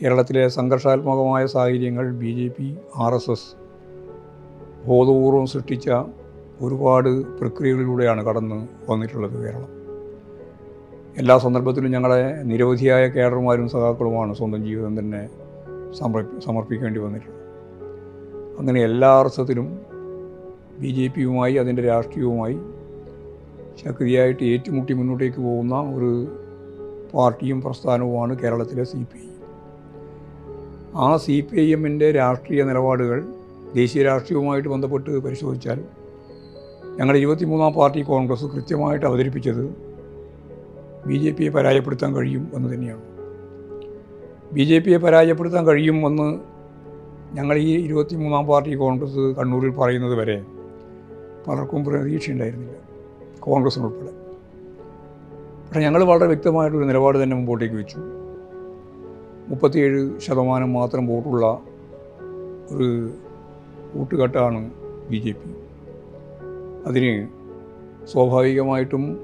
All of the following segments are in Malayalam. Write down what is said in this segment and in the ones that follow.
കേരളത്തിലെ സംഘർഷാത്മകമായ സാഹചര്യങ്ങൾ B J P R S S ബോധപൂർവം സൃഷ്ടിച്ച ഒരുപാട് പ്രക്രിയകളിലൂടെയാണ് കടന്ന് വന്നിട്ടുള്ളത് കേരളം. എല്ലാ സന്ദർഭത്തിലും ഞങ്ങളെ നിരവധിയായ കേഡർമാരും സഖാക്കളുമാണ് സ്വന്തം ജീവിതം തന്നെ സമർപ്പി സമർപ്പിക്കേണ്ടി വന്നിട്ടുള്ളത്. അങ്ങനെ എല്ലാ അർത്ഥത്തിലും ബി ജെ പിയുമായി അതിന്റെ രാഷ്ട്രീയവുമായി ശക്തിയായിട്ട് ഏറ്റുമുട്ടി മുന്നോട്ടേക്ക് പോകുന്ന ഒരു പാർട്ടിയും പ്രസ്ഥാനവുമാണ് കേരളത്തിലെ സി പി ഐ. ആ സി പി ഐ എമ്മിന്റെ രാഷ്ട്രീയ നിലപാടുകൾ ദേശീയ രാഷ്ട്രീയവുമായിട്ട് ബന്ധപ്പെട്ട് പരിശോധിച്ചാൽ ഞങ്ങളുടെ ഇരുപത്തിമൂന്നാം പാർട്ടി കോൺഗ്രസ് കൃത്യമായിട്ട് അവതരിപ്പിച്ചത് ബി ജെ പിയെ പരാജയപ്പെടുത്താൻ കഴിയും എന്ന് തന്നെയാണ്. ബി ജെ പിയെ പരാജയപ്പെടുത്താൻ കഴിയും എന്ന് ഞങ്ങൾ ഈ ഇരുപത്തിമൂന്നാം പാർട്ടി കോൺഗ്രസ് കണ്ണൂരിൽ പറയുന്നത് വരെ പലർക്കും പ്രതീക്ഷയുണ്ടായിരുന്നില്ല കോൺഗ്രസിനുൾപ്പെടെ. പക്ഷേ ഞങ്ങൾ വളരെ വ്യക്തമായിട്ടൊരു നിലപാട് തന്നെ മുമ്പോട്ടേക്ക് വെച്ചു. മുപ്പത്തിയേഴ് ശതമാനം മാത്രം വോട്ടുള്ള ഒരു കൂട്ടുകെട്ടാണ് ബി ജെ പി. അതിന് സ്വാഭാവികമായിട്ടും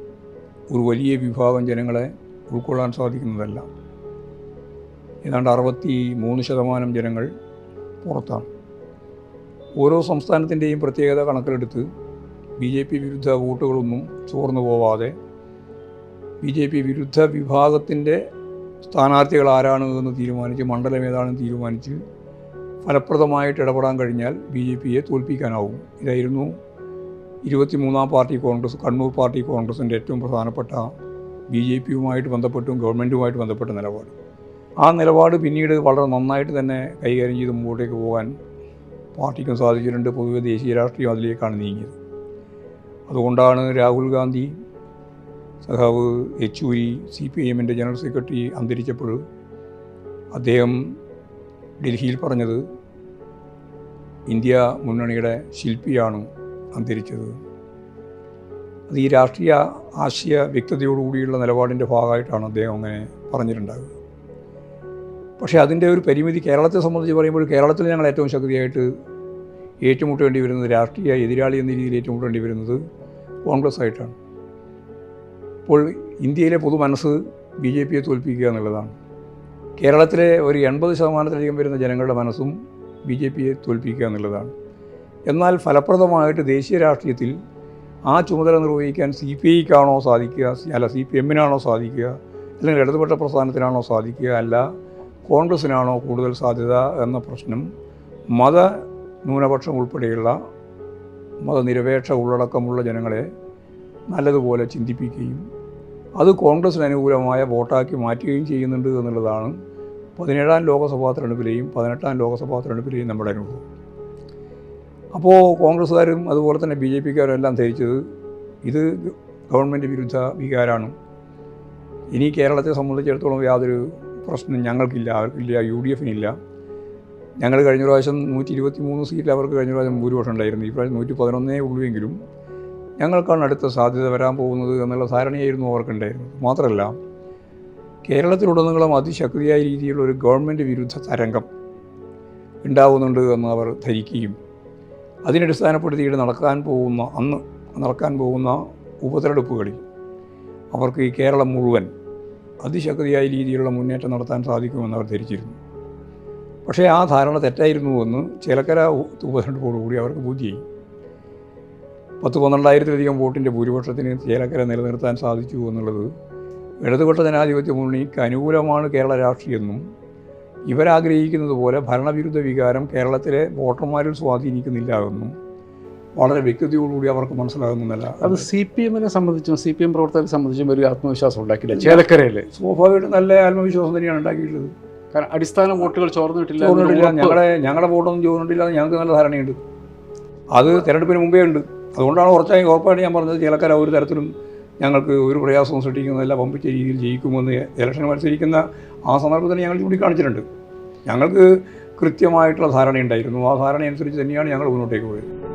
ഒരു വലിയ വിഭാഗം ജനങ്ങളെ ഉൾക്കൊള്ളാൻ സാധിക്കുന്നതല്ല. ഏതാണ്ട് അറുപത്തി മൂന്ന് ശതമാനം ജനങ്ങൾ പുറത്താണ്. ഓരോ സംസ്ഥാനത്തിന്റെയും പ്രത്യേകത കണക്കിലെടുത്ത് ബി ജെ പി വിരുദ്ധ വോട്ടുകളൊന്നും ചോർന്നു പോവാതെ ബി ജെ പി വിരുദ്ധ വിഭാഗത്തിന്റെ സ്ഥാനാർത്ഥികൾ ആരാണ് എന്ന് തീരുമാനിച്ച് മണ്ഡലം ഏതാണെന്ന് തീരുമാനിച്ച് ഫലപ്രദമായിട്ട് ഇടപെടാൻ കഴിഞ്ഞാൽ ബി ജെ പിയെ തോൽപ്പിക്കാനാവും. ഇതായിരുന്നു ഇരുപത്തിമൂന്നാം പാർട്ടി കോൺഗ്രസ് കണ്ണൂർ പാർട്ടി കോൺഗ്രസിന്റെ ഏറ്റവും പ്രധാനപ്പെട്ട ബി ജെ പിയുമായിട്ട് ബന്ധപ്പെട്ടും ഗവൺമെന്റുമായിട്ട് ബന്ധപ്പെട്ട നിലപാട്. ആ നിലപാട് പിന്നീട് വളരെ നന്നായിട്ട് തന്നെ കൈകാര്യം ചെയ്ത് മുമ്പോട്ടേക്ക് പോകാൻ പാർട്ടിക്കും സാധിച്ചിട്ടുണ്ട്. പൊതുവെ ദേശീയ രാഷ്ട്രീയം അതിലേക്കാണ് നീങ്ങിയത്. അതുകൊണ്ടാണ് രാഹുൽ ഗാന്ധി സഖാവ് യെച്ചൂരി സി പി ഐ എമ്മിന്റെ ജനറൽ സെക്രട്ടറി അന്തരിച്ചപ്പോൾ അദ്ദേഹം ഡൽഹിയിൽ പറഞ്ഞത് ഇന്ത്യ മുന്നണിയുടെ ശില്പിയാണ് അന്തരിച്ചത്. അത് ഈ രാഷ്ട്രീയ ആശയ വ്യക്തതയോടുകൂടിയുള്ള നിലപാടിന്റെ ഭാഗമായിട്ടാണ് അദ്ദേഹം അങ്ങനെ പറഞ്ഞിട്ടുണ്ടാകുക പക്ഷേ അതിന്റെ ഒരു പരിമിതി കേരളത്തെ സംബന്ധിച്ച് പറയുമ്പോൾ കേരളത്തിൽ ഞങ്ങൾ ഏറ്റവും ശക്തിയായിട്ട് ഏറ്റുമുട്ടേണ്ടി വരുന്നത് രാഷ്ട്രീയ എതിരാളി എന്ന രീതിയിൽ ഏറ്റുമുട്ടേണ്ടി വരുന്നത് കോൺഗ്രസ് ആയിട്ടാണ് അപ്പോൾ ഇന്ത്യയിലെ പൊതു മനസ്സ് ബി ജെ പിയെ തോൽപ്പിക്കുക എന്നുള്ളതാണ്. കേരളത്തിലെ ഒരു എൺപത് ശതമാനത്തിലധികം വരുന്ന ജനങ്ങളുടെ മനസ്സും ബി ജെ പിയെ തോൽപ്പിക്കുക എന്നുള്ളതാണ്. എന്നാൽ ഫലപ്രദമായിട്ട് ദേശീയ രാഷ്ട്രീയത്തിൽ ആ ചുമതല നിർവഹിക്കാൻ സി പി ഐക്കാണോ സാധിക്കുക അല്ല സി പി എമ്മിനാണോ സാധിക്കുക അല്ലെങ്കിൽ ഇടതുപക്ഷ പ്രസ്ഥാനത്തിനാണോ സാധിക്കുക അല്ല കോൺഗ്രസ്സിനാണോ കൂടുതൽ സാധ്യത എന്ന പ്രശ്നം മത ന്യൂനപക്ഷം ഉൾപ്പെടെയുള്ള മതനിരപേക്ഷ ഉള്ളടക്കമുള്ള ജനങ്ങളെ നല്ലതുപോലെ ചിന്തിപ്പിക്കുകയും അത് കോൺഗ്രസിന് അനുകൂലമായ വോട്ടാക്കി മാറ്റുകയും ചെയ്യുന്നുണ്ട് എന്നുള്ളതാണ് പതിനേഴാം ലോക്സഭാ തെരഞ്ഞെടുപ്പിലെയും പതിനെട്ടാം ലോക്സഭാ തെരഞ്ഞെടുപ്പിലെയും നമ്മുടെ അനുഭവം. അപ്പോൾ കോൺഗ്രസ്സുകാരും അതുപോലെ തന്നെ ബി ജെ പിക്കാരും എല്ലാം ധരിച്ചത് ഇത് ഗവൺമെന്റ് വിരുദ്ധ വികാരമാണ് ഇനി കേരളത്തെ സംബന്ധിച്ചിടത്തോളം യാതൊരു പ്രശ്നം ഞങ്ങൾക്കില്ല അവർക്കില്ല യു ഡി എഫിനില്ല ഞങ്ങൾ കഴിഞ്ഞ പ്രാവശ്യം നൂറ്റി ഇരുപത്തി മൂന്ന് സീറ്റിൽ അവർക്ക് കഴിഞ്ഞ പ്രാവശ്യം ഭൂരിപക്ഷം ഉണ്ടായിരുന്നു. ഈ പ്രാവശ്യം നൂറ്റി പതിനൊന്നേ ഉള്ളുവെങ്കിലും ഞങ്ങൾക്കാണ് അടുത്ത സാധ്യത വരാൻ പോകുന്നത് എന്നുള്ള ധാരണയായിരുന്നു അവർക്കുണ്ടായിരുന്നത്. മാത്രമല്ല കേരളത്തിലുടനീളം അതിശക്തിയായ രീതിയിലുള്ള ഒരു ഗവൺമെന്റ് വിരുദ്ധ തരംഗം ഉണ്ടാവുന്നുണ്ട് എന്ന് അവർ ധരിക്കുകയും അതിനടിസ്ഥാനപ്പെടുത്തിയിട്ട് നടക്കാൻ പോകുന്ന അന്ന് നടക്കാൻ പോകുന്ന ഉപതെരഞ്ഞെടുപ്പുകളിൽ അവർക്ക് ഈ കേരളം മുഴുവൻ അതിശക്തിയായ രീതിയിലുള്ള മുന്നേറ്റം നടത്താൻ സാധിക്കുമെന്ന് അവർ ധരിച്ചിരുന്നു. പക്ഷേ ആ ധാരണ തെറ്റായിരുന്നുവെന്ന് ചേലക്കര ഉപതെരഞ്ഞെടുപ്പോടുകൂടി അവർക്ക് ബോധ്യമായി. പത്ത് പന്ത്രണ്ടായിരത്തിലധികം വോട്ടിന്റെ ഭൂരിപക്ഷത്തിന് ചേലക്കര നിലനിർത്താൻ സാധിച്ചു എന്നുള്ളത് ഇടതുപക്ഷ ജനാധിപത്യ മുന്നണിക്ക് അനുകൂലമാണ് കേരള രാഷ്ട്രീയമെന്നും ഇവരാഗ്രഹിക്കുന്നത് പോലെ ഭരണവിരുദ്ധ വികാരം കേരളത്തിലെ വോട്ടർമാരിൽ സ്വാധീനിക്കുന്നില്ല എന്നും വളരെ വ്യക്തതയോടുകൂടി അവർക്ക് മനസ്സിലാകുന്നില്ല അത് സി പി എമ്മിനെ സംബന്ധിച്ചും സി പി എം പ്രവർത്തകരെ സംബന്ധിച്ചും ഒരു ആത്മവിശ്വാസം ഉണ്ടാക്കില്ല ചേലക്കരയിൽ സ്വാഭാവികമായിട്ടും നല്ല ആത്മവിശ്വാസം തന്നെയാണ് ഉണ്ടാക്കിയിട്ടുള്ളത്. കാരണം അടിസ്ഥാന വോട്ടുകൾ ചോർന്നിട്ടില്ല ചോർന്നിട്ടില്ല. ഞങ്ങളുടെ ഞങ്ങളുടെ വോട്ടൊന്നും ചോർന്നിട്ടില്ല ഞങ്ങൾക്ക് നല്ല ധാരണയുണ്ട്. അത് തിരഞ്ഞെടുപ്പിന് മുമ്പേ ഉണ്ട്. അതുകൊണ്ടാണ് ഉറച്ചായി ഉറപ്പായിട്ട് ഞാൻ പറഞ്ഞത് ചേലക്കര ഒരു തരത്തിലും ഞങ്ങൾക്ക് ഒരു പ്രയാസവും സൃഷ്ടിക്കുന്നതല്ല പമ്പിച്ച രീതിയിൽ ജയിക്കുമെന്ന് ഇലക്ഷൻ മത്സരിക്കുന്ന ആ സന്ദർഭത്തിൽ ഞങ്ങൾ ചൂണ്ടിക്കാണിച്ചിട്ടുണ്ട്. ഞങ്ങൾക്ക് കൃത്യമായിട്ടുള്ള ധാരണയുണ്ടായിരുന്നു. ആ ധാരണ അനുസരിച്ച് തന്നെയാണ് ഞങ്ങൾ മുന്നോട്ടേക്ക് പോയത്.